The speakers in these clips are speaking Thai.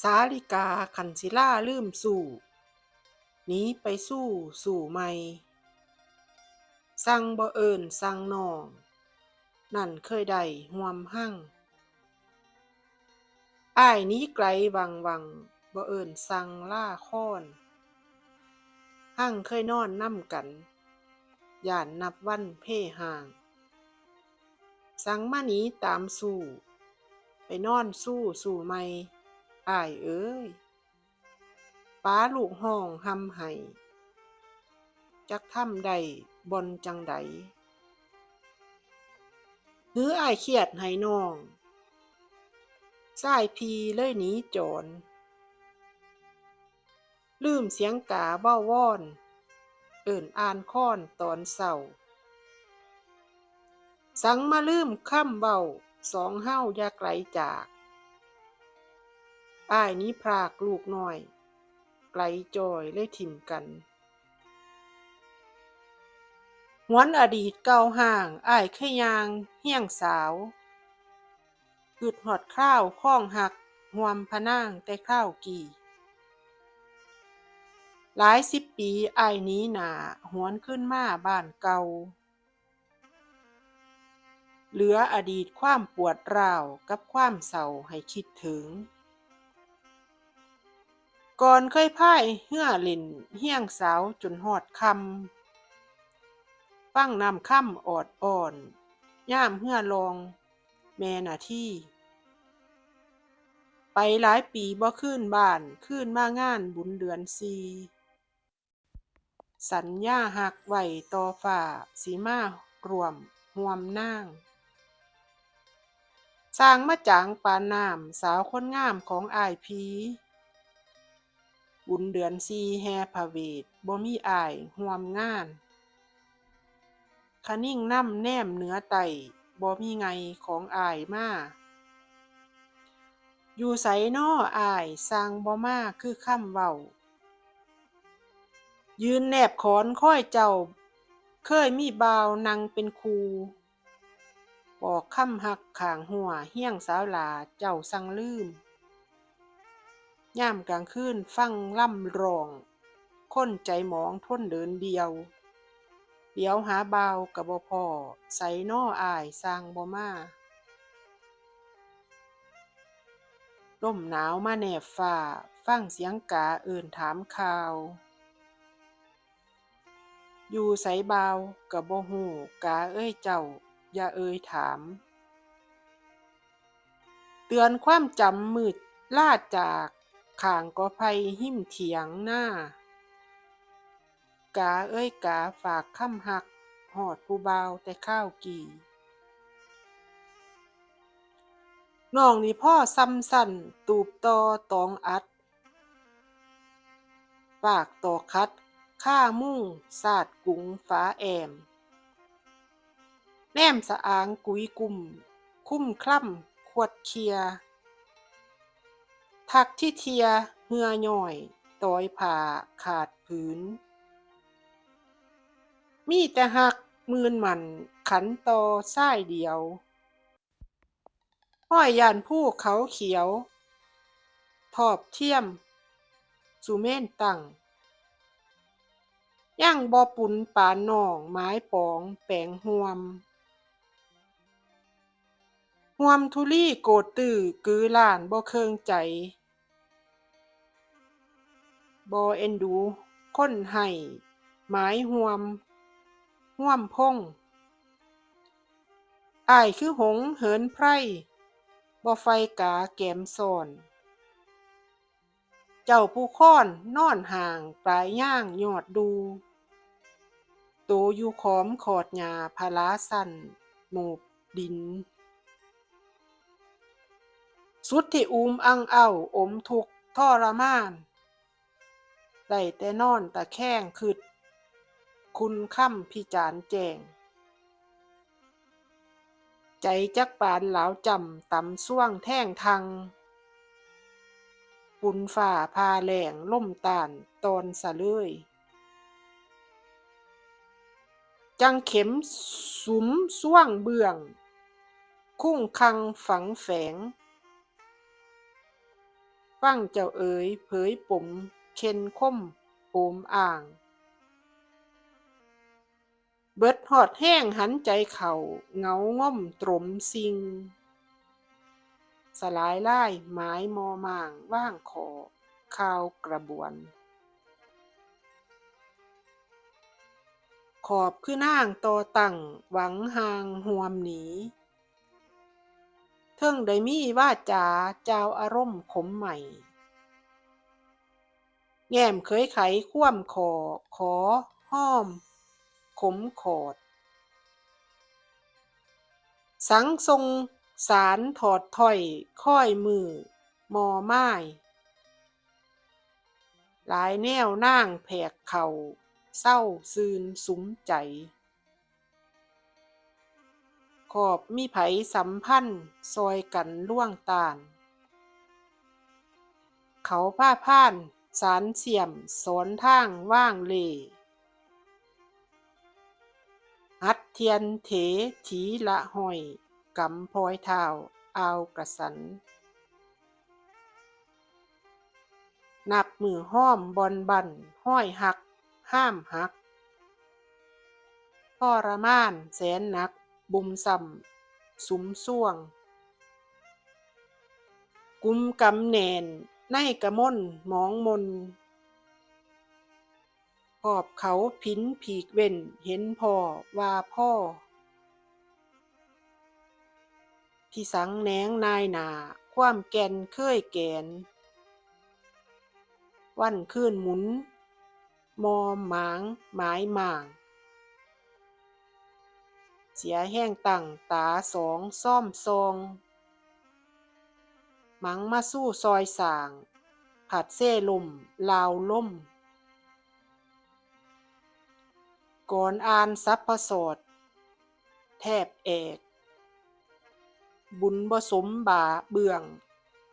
สาลิกาคันสิลาลืมสู่หนีไปสู่สู่ใหม่สั่งบ่เอิ้นสั่งน้อง นั่นเคยได้ร่วมหั้งอ้ายนี้ไกลวังวังบ่เอิ้นสั่งล่าคลอนหั้งเคยนอนนำกันย้านนับวันเพ่ห่าง สั่งมาหนีตามสู่ ไปนอนสู่สู่ใหม่ อ้ายเอ๋ยฟ้าลูกห้องหำไห้จักทำได้บ่อนจังใดหรืออ้ายเครียดให้น้องซ้ายพีเลยหนีจรลืมเสียงกาเว้าว่อน เอิ้นอ่านค้อนตอนเช้า สังมาลืมคำเว้าสองเฮายาไกลจาก อ้ายนี้พรากลูกน้อย ไกลจอยเลยถิ่มกันหวนอดีตเก่าห่างอ้ายเคยางเฮียงสาวคิดฮอดคราวครองหักร่วมพนางแต่คราวกี้หลายสิบปีอ้ายนี้หนาหวนคืนมาบ้านเก่า เหลืออดีตความปวดร้าวกับความเศร้าให้คิดถึง ก่อนเคยพายเรือเล่นเฮียงสาวจนฮอดคำฟังนำคำออดอ้อน ย่ามเรือลอง แม่นาที่ ไปหลายปีบ่คืนบ้านคืนมางานบุญเดือนสีสัญญารักไหวต่อฟ้าสิมารวมร่วมนางสร้างมาจางปานน้ำสาวคนงามของอายผี บุญเดือนสี่แห่พระเวทบ่มีอายร่วมงานคนิ่งน้ำแนมเหนือไตบ่มีไงของอ้ายมาอยู่ไสน้ออ้ายสั่งบ่มาคือคำเว้า ยืนแนบขอนค่อยเจ้า เคยมีบาวนังเป็นครูบอกคำรักข้างหัวเฮียงสาวหลาเจ้าสั่งลืม ยามกลางคืนฟังล่ำร้อง คนใจหมองทนเดินเดียว เดี๋ยวหาเบาวก็บ่พ้อไสน้ออายสั่งบ่มาลมหนาวมาแนบฟ้า ฟังเสียงกาเอิ้นถามข่าว อยู่ไสบ่าวก็บ่ฮู้กาเอ้ยเจ้า อย่าเอ่ยถาม เตือนความจำมืดลาจาก ข้างกอไผ่ริมเถียงหน้ากาเอ้ยกาฝากคำรักฮอดผู้บ่าแต่คราวกี้น้องนี่พ่อส่ำซั้นตูบตอตองอัด ปากตอกขัดคามุ้งซาดกุงฝาแอม แนมสะอางกุยกุมคุ้มคล่ำขวดเคีย ทักที่เทียเหือหย่อยตอยผ้าขาดผืน มีแต่รักมืนหมันขันต่อซ้ายเดียวห้อยยานภูเขาเขียว ทอบเทียมสุเม่นตั้งยังบ่ปุนป่านนองไม้ปองแปลงร่วม ร่วมธุลีโกฏตื้อ กือล้านบ่เคิงใจ บ่เอ็นดู คนให้ หมายร่วมร่วมพงอ้ายคือหงเหินไพรบ่ไฟกาแกมซ้อน เจ้าผู้ค้อนนอนห่างปลายย่างยอดดู โตอยู่ขอมขอดหญ้าพาราสันโหมบดิน สุดที่อูมอังเอาอมทุกทรมาน ได้แต่นอนตะแคงคิดคุณค่ำพิจารแจง ใจจักปานหลาวจำตำส่วงแท่งทังฝนฟ้าผ่าแหลงล่มตานตอนสะเลยจังเข็มสุมส่วงเบื้อง คุ้งคังฝังแฝง ฟฟังเจ้าเอ๋ยเผยปุ่มเข็นคมโอมอ่าง เบิดฮอดแห้งหันใจเข้าเงาง่มตรมสิง สลายลายหมายมอม่างว่างขอข่าวกระบวน ขอบคือนางต่อตั้งหวังห่างหวมหนี เทิงได้มีวาจาเจ้าอารมณ์ขมใหม่ แง้มเคยไขความขอ ขอ ห้อม ขมขอด สังทรงสารถอดถอย ค่อยมือ มอม่ายหลายแนวนางแผกเข่าเศร้าซืนสุมใจ ขอบมีไผสัมพันธ์ซอยกันล่วงตาล เขาผ้าพ่าน สารเสี่ยมสอนทางว่างเลหัดเทียนเถถีละหอยกำพลอยเท้าอาวกระสัน นับมือห้อมบอนบันห้อยหัก ห้ามหักทรมานแสนหนัก บุมซ้ำสุมส่วง กุมกำแนนในกระม่นมองมนขอบเขาผินผีกเว้นเห็นพ่อว่าพ่อ พี่สังแหนงนายหนาความแกนเคยแกน วันคืนหมุน มอหมาง หมายหมาง สียแห้งตั้งตาสองซ่อมซองมังมาสู้ซอยสาง ผัดเซ่ลมลาวล่ม ก่อนอ่านสัพพสดแทบแอก บุญบสมบาเบื้อง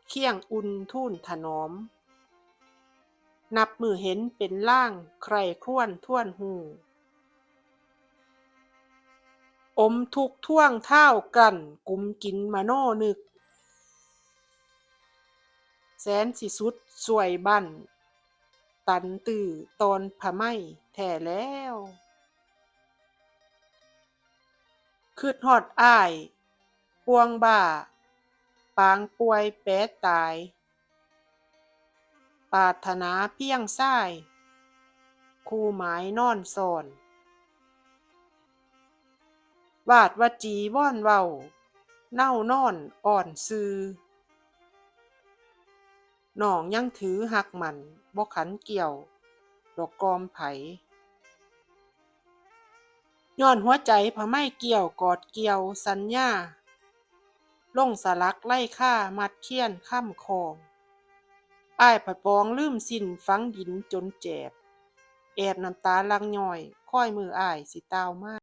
เคี่ยงอุ่นทุ่นถนอม นับมือเห็นเป็นล่างใครครวนท่วนหู อมทุกท่วงเท้ากันกุมกินมโนนึก แสนสิสุดสวยบั้นตันตื้อตอนผะไหม้แท้แล้วคืดฮอดอ้ายพวงบ้าปางป่วยแปรตาย ปาถนาเพียงซ้าย คู่หมายนอนซ่อน วาดวจีว่อนเว้า เน่านอนอ่อนซื่อน้องยังถือหักหมันบ่ขันเกี่ยว ดอกกอมไผย้อนหัวใจผะไหม้เกี่ยวกอดเกี่ยวสัญญาลงสลักไล่ค่ามัดเคียนค้ำคองอ้ายผัดปองลืมสิ้นฝังดินจนแจบ แอบน้ำตาลังย้อยคอยมืออ้ายสิตาวมาก